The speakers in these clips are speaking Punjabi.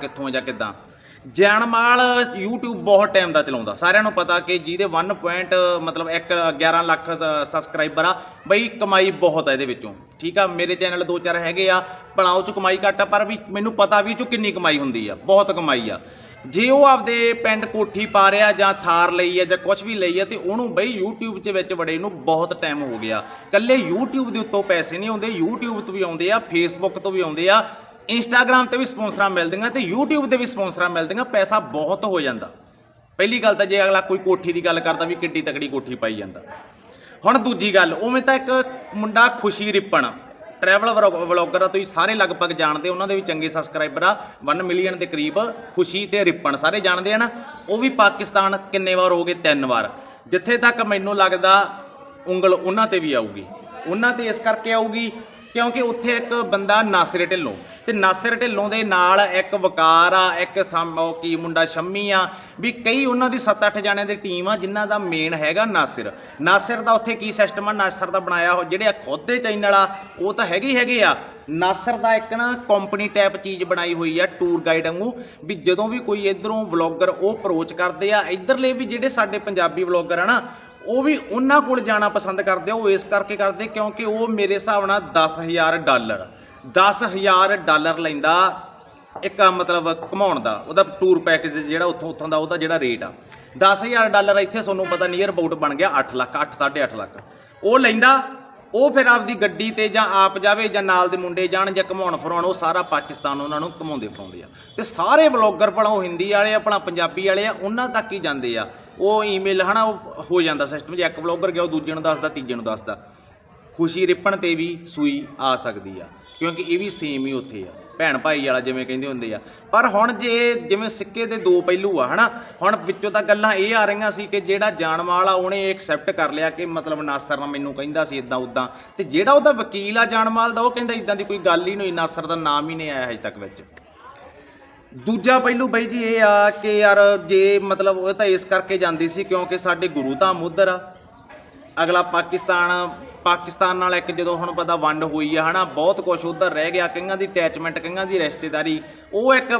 ਕਿੱਥੋਂ ਜਾਂ ਕਿੱਦਾਂ? ਜੈਨਮਾਲ YouTube ਬਹੁਤ ਟਾਈਮ ਦਾ ਚਲਾਉਂਦਾ। ਸਾਰਿਆਂ ਨੂੰ ਪਤਾ ਕਿ ਜਿਹਦੇ 1 ਪੁਆਇੰਟ ਮਤਲਬ 1 11 ਲੱਖ ਸਬਸਕ੍ਰਾਈਬਰ ਆ, ਬਈ ਕਮਾਈ ਬਹੁਤ ਆ ਇਹਦੇ ਵਿੱਚੋਂ। ਠੀਕ ਆ? ਮੇਰੇ ਚੈਨਲ ਦੋ ਚਾਰ ਹੈਗੇ ਆ, ਭਲਾ ਉਹ ਚ ਕਮਾਈ ਘੱਟ ਆ, ਪਰ ਵੀ ਮੈਨੂੰ ਪਤਾ ਵੀ ਇਹ ਚੋਂ ਕਿੰਨੀ ਕਮਾਈ ਹੁੰਦੀ ਆ, ਬਹੁਤ ਕਮਾਈ ਆ। ਜੇ ਉਹ ਆਪਦੇ ਪਿੰਡ ਕੋਠੀ ਪਾ ਰਿਹਾ ਜਾਂ ਥਾਰ ਲਈ ਆ ਜਾਂ ਕੁਝ ਵੀ ਲਈ ਆ, ਤੇ ਉਹਨੂੰ ਬਈ YouTube 'ਚ ਵਿੱਚ ਵੜੇ ਨੂੰ ਬਹੁਤ ਟਾਈਮ ਹੋ ਗਿਆ। ਕੱਲੇ YouTube ਦੇ ਉੱਤੋਂ ਪੈਸੇ ਨਹੀਂ ਆਉਂਦੇ, YouTube ਤੋਂ ਵੀ ਆਉਂਦੇ ਆ, Facebook ਤੋਂ ਵੀ ਆਉਂਦੇ ਆ ਇੰਸਟਾਗ੍ਰam ਤੇ ਵੀ ਸਪਾਂਸਰਾਂ ਮਿਲਦੀਆਂ ਤੇ YouTube ਤੇ ਵੀ ਸਪਾਂਸਰਾਂ ਮਿਲਦੀਆਂ, ਪੈਸਾ ਬਹੁਤ ਹੋ ਜਾਂਦਾ। ਪਹਿਲੀ ਗੱਲ ਤਾਂ ਜੇ ਅਗਲਾ ਕੋਈ ਕੋਠੀ ਦੀ ਗੱਲ ਕਰਦਾ ਵੀ ਕਿੱਡੀ ਤਕੜੀ ਕੋਠੀ ਪਾਈ ਜਾਂਦਾ। ਹੁਣ ਦੂਜੀ ਗੱਲ, ਉਵੇਂ ਤਾਂ ਇੱਕ ਮੁੰਡਾ ਖੁਸ਼ੀ ਰਿਪਣ ਟਰੈਵਲ ਵਲੌਗਰ ਆ, ਤੁਸੀਂ ਸਾਰੇ ਲਗਭਗ ਜਾਣਦੇ ਉਹਨਾਂ ਦੇ ਵੀ ਚੰਗੇ ਸਬਸਕ੍ਰਾਈਬਰ ਆ 1 ਮਿਲੀਅਨ ਦੇ ਕਰੀਬ ਖੁਸ਼ੀ ਤੇ ਰਿਪਣ, ਸਾਰੇ ਜਾਣਦੇ ਆ ਨਾ, ਉਹ ਵੀ ਪਾਕਿਸਤਾਨ ਕਿੰਨੇ ਵਾਰ ਹੋ ਗਏ? ਤਿੰਨ ਵਾਰ। ਜਿੱਥੇ ਤੱਕ ਮੈਨੂੰ ਲੱਗਦਾ, ਉਂਗਲ ਉਹਨਾਂ ਤੇ ਵੀ ਆਊਗੀ। ਉਹਨਾਂ ਤੇ ਇਸ ਕਰਕੇ ਆਊਗੀ ਕਿਉਂਕਿ ਉੱਥੇ ਇੱਕ ਬੰਦਾ ਨਾਸਿਰ ਢਿੱਲੋਂ। ਤੇ ਨਾਸਿਰ ਢਿੱਲੋਂ ਦੇ ਨਾਲ ਇੱਕ ਵਕਾਰ ਆ, ਇੱਕ ਸਮ ਉਹ ਕੀ ਮੁੰਡਾ ਸ਼ੰਮੀ ਆ, ਵੀ ਕਈ ਉਹਨਾਂ ਦੀ 7-8 ਜਣਿਆਂ ਦੀ ਟੀਮ ਆ ਜਿਨ੍ਹਾਂ ਦਾ ਮੇਨ ਹੈਗਾ ਨਾਸਿਰ। ਨਾਸਰ ਦਾ ਉੱਥੇ ਕੀ ਸਿਸਟਮ ਆ? ਨਾਸਰ ਦਾ ਬਣਾਇਆ ਹੋ ਜਿਹੜੇ ਆ ਖੁਦ ਦੇ ਚੈਨਲ ਆ ਉਹ ਤਾਂ ਹੈਗੇ ਹੈਗੇ ਆ। ਨਾਸਰ ਦਾ ਇੱਕ ਨਾ ਕੰਪਨੀ ਟਾਈਪ ਚੀਜ਼ ਬਣਾਈ ਹੋਈ ਆ ਟੂਰ ਗਾਈਡ ਵਾਂਗੂ, ਵੀ ਜਦੋਂ ਵੀ ਕੋਈ ਇਧਰੋਂ ਵਲੌਗਰ ਉਹ ਅਪਰੋਚ ਕਰਦੇ ਆ, ਇਧਰਲੇ ਵੀ ਜਿਹੜੇ ਸਾਡੇ ਪੰਜਾਬੀ ਵਲੌਗਰ ਆ ਨਾ ਉਹ ਵੀ ਉਹਨਾਂ ਕੋਲ ਜਾਣਾ ਪਸੰਦ ਕਰਦੇ ਆ, ਉਹ ਇਸ ਕਰਕੇ ਕਰਦੇ ਕਿਉਂਕਿ ਉਹ ਮੇਰੇ ਹਿਸਾਬ ਨਾਲ 10000 ਡਾਲਰ 10000 ਡਾਲਰ ਲੈਂਦਾ ਇੱਕ, ਮਤਲਬ ਘਮਾਉਣ ਦਾ, ਉਹਦਾ ਟੂਰ ਪੈਕੇਜ ਜਿਹੜਾ ਉੱਥੋਂ ਉੱਥੋਂ ਦਾ, ਉਹਦਾ ਜਿਹੜਾ ਰੇਟ ਆ। 10000 ਡਾਲਰ ਇੱਥੇ ਤੁਹਾਨੂੰ ਪਤਾ ਨੀਅਰ ਅਬਾਊਟ ਬਣ ਗਿਆ 8 ਲੱਖ 8 8.5 ਲੱਖ। ਉਹ ਲੈਂਦਾ, ਉਹ ਫਿਰ ਆਪਦੀ ਗੱਡੀ ਤੇ ਜਾਂ ਆਪ ਜਾਵੇ ਜਾਂ ਨਾਲ ਦੇ ਮੁੰਡੇ ਜਾਣ ਜਾਂ ਘਮਾਉਣ ਫਰਾਉਣ ਉਹ ਸਾਰਾ ਪਾਕਿਸਤਾਨ ਉਹਨਾਂ ਨੂੰ ਘਮਾਉਂਦੇ ਫਰਾਉਂਦੇ ਆ। ਤੇ ਸਾਰੇ ਵਲੌਗਰ ਭਲਾ ਉਹ ਹਿੰਦੀ ਵਾਲੇ ਆ, ਭਲਾ ਪੰਜਾਬੀ ਵਾਲੇ ਆ, ਉਹਨਾਂ ਤੱਕ ਹੀ ਜਾਂਦੇ ਆ। ਉਹ ਈਮੇਲ ਹਨਾ, ਉਹ ਹੋ ਜਾਂਦਾ ਸਿਸਟਮ ਜੇ ਇੱਕ ਵਲੌਗਰ ਗਿਆ, ਉਹ ਦੂਜੇ ਨੂੰ ਦੱਸਦਾ, ਤੀਜੇ ਨੂੰ ਦੱਸਦਾ। ਖੁਸ਼ੀ ਰਿਪਣ ਤੇ ਵੀ ਸੂਈ ਆ ਸਕਦੀ ਆ, ਕਿਉਂਕਿ ਇਹ ਵੀ ਸੇਮ ਹੀ ਉੱਥੇ ਆ। ਭੈਣ ਭਾਈ ਵਾਲਾ ਜਿਵੇਂ ਕਹਿੰਦੇ ਹੁੰਦੇ ਆ। ਪਰ ਹੁਣ ਜੇ ਜਿਵੇਂ ਸਿੱਕੇ ਦੇ ਦੋ ਪਹਿਲੂ ਆ, ਹਨਾ, ਹੁਣ ਵਿੱਚੋਂ ਤਾਂ ਗੱਲਾਂ ਇਹ ਆ ਰਹੀਆਂ ਸੀ ਕਿ ਜਿਹੜਾ ਜਾਣ ਵਾਲਾ ਉਹਨੇ ਐਕਸੈਪਟ ਕਰ ਲਿਆ ਕਿ ਮਤਲਬ ਨਾਸਰ ਨਾ ਮੈਨੂੰ ਕਹਿੰਦਾ ਸੀ ਇਦਾਂ ਉਦਾਂ ਤੇ ਜਿਹੜਾ ਉਹਦਾ ਵਕੀਲ ਆ ਜਾਨਮਾਲ ਦਾ, ਉਹ ਕਹਿੰਦਾ ਇਦਾਂ ਦੀ ਕੋਈ ਗੱਲ ਹੀ ਨਹੀਂ ਨਾਸਰ ਦਾ ਨਾਮ ਹੀ ਨਹੀਂ ਆਇਆ ਹਜੇ ਤੱਕ ਵਿੱਚ। ਦੂਜਾ ਪਹਿਲੂ ਬਾਈ ਜੀ ਇਹ ਆ ਕਿ ਯਾਰ ਜੇ ਮਤਲਬ ਉਹ ਤਾਂ ਇਸ ਕਰਕੇ ਜਾਂਦੀ ਸੀ ਕਿਉਂਕਿ ਸਾਡੇ ਗੁਰੂ ਧਾਮ ਉਧਰ ਆ। ਅਗਲਾ ਪਾਕਿਸਤਾਨ ਪਾਕਿਸਤਾਨ ਨਾਲ ਇੱਕ ਜਦੋਂ ਹੁਣ ਪਤਾ ਵੰਡ ਹੋਈ ਆ ਹਨਾ, ਬਹੁਤ ਕੁਝ ਉਧਰ ਰਹਿ ਗਿਆ, ਕਈਆਂ ਦੀ ਅਟੈਚਮੈਂਟ ਕਈਆਂ ਦੀ ਰਿਸ਼ਤੇਦਾਰੀ। ਉਹ ਇੱਕ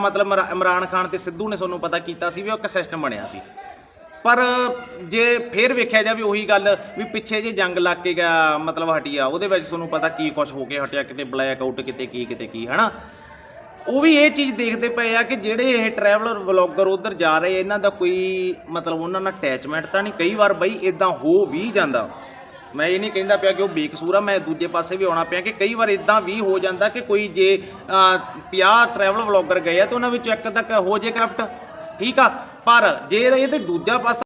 ਮਤਲਬ ਇਮਰਾਨ ਖਾਨ ਤੇ ਸਿੱਧੂ ਨੇ ਤੁਹਾਨੂੰ ਪਤਾ ਕੀਤਾ ਸੀ ਵੀ ਉਹ ਇੱਕ ਸਿਸਟਮ ਬਣਿਆ ਸੀ। ਪਰ ਜੇ ਫੇਰ ਵੇਖਿਆ ਜਾਵੇ ਉਹੀ ਗੱਲ ਵੀ ਪਿੱਛੇ ਜੇ ਜੰਗ ਲੱਗ ਕੇ ਗਿਆ, ਮਤਲਬ ਹਟਿਆ ਉਹਦੇ ਵਿੱਚ ਤੁਹਾਨੂੰ ਪਤਾ ਕੀ ਕੁਝ ਹੋ ਕੇ ਹਟਿਆ, ਕਿਤੇ ਬਲੈਕ ਆਊਟ ਕਿਤੇ ਕੀ ਕਿਤੇ ਕੀ, ਹਨਾ? ਉਹ ਵੀ ਇਹ ਚੀਜ਼ ਦੇਖਦੇ ਪਏ ਆ ਕਿ ਜਿਹੜੇ ਇਹ ਟਰੈਵਲਰ ਵਲੌਗਰ ਉਧਰ ਜਾ ਰਹੇ, ਇਹਨਾਂ ਦਾ ਕੋਈ ਮਤਲਬ ਉਹਨਾਂ ਨਾਲ ਅਟੈਚਮੈਂਟ ਤਾਂ ਨਹੀਂ। ਕਈ ਵਾਰ ਬਈ ਇਦਾਂ ਹੋ ਵੀ ਜਾਂਦਾ। ਮੈਂ ਇਹ ਨਹੀਂ ਕਹਿੰਦਾ ਪਿਆ ਕਿ ਉਹ ਬੇਕਸੂਰ ਆ, ਮੈਂ ਦੂਜੇ ਪਾਸੇ ਵੀ ਆਉਣਾ ਪਿਆ ਕਿ ਕਈ ਵਾਰ ਇਦਾਂ ਵੀ ਹੋ ਜਾਂਦਾ ਕਿ ਕੋਈ ਜੇ 50 ਟਰੈਵਲ ਵਲੌਗਰ ਗਏ ਆ ਤਾਂ ਉਹਨਾਂ ਵਿੱਚ ਇੱਕ ਤੱਕ ਹੋ ਜੇ ਕਰਪਟ ਠੀਕ ਆ, ਪਰ ਜੇ ਇਹਦੇ ਦੂਜਾ ਪਾਸਾ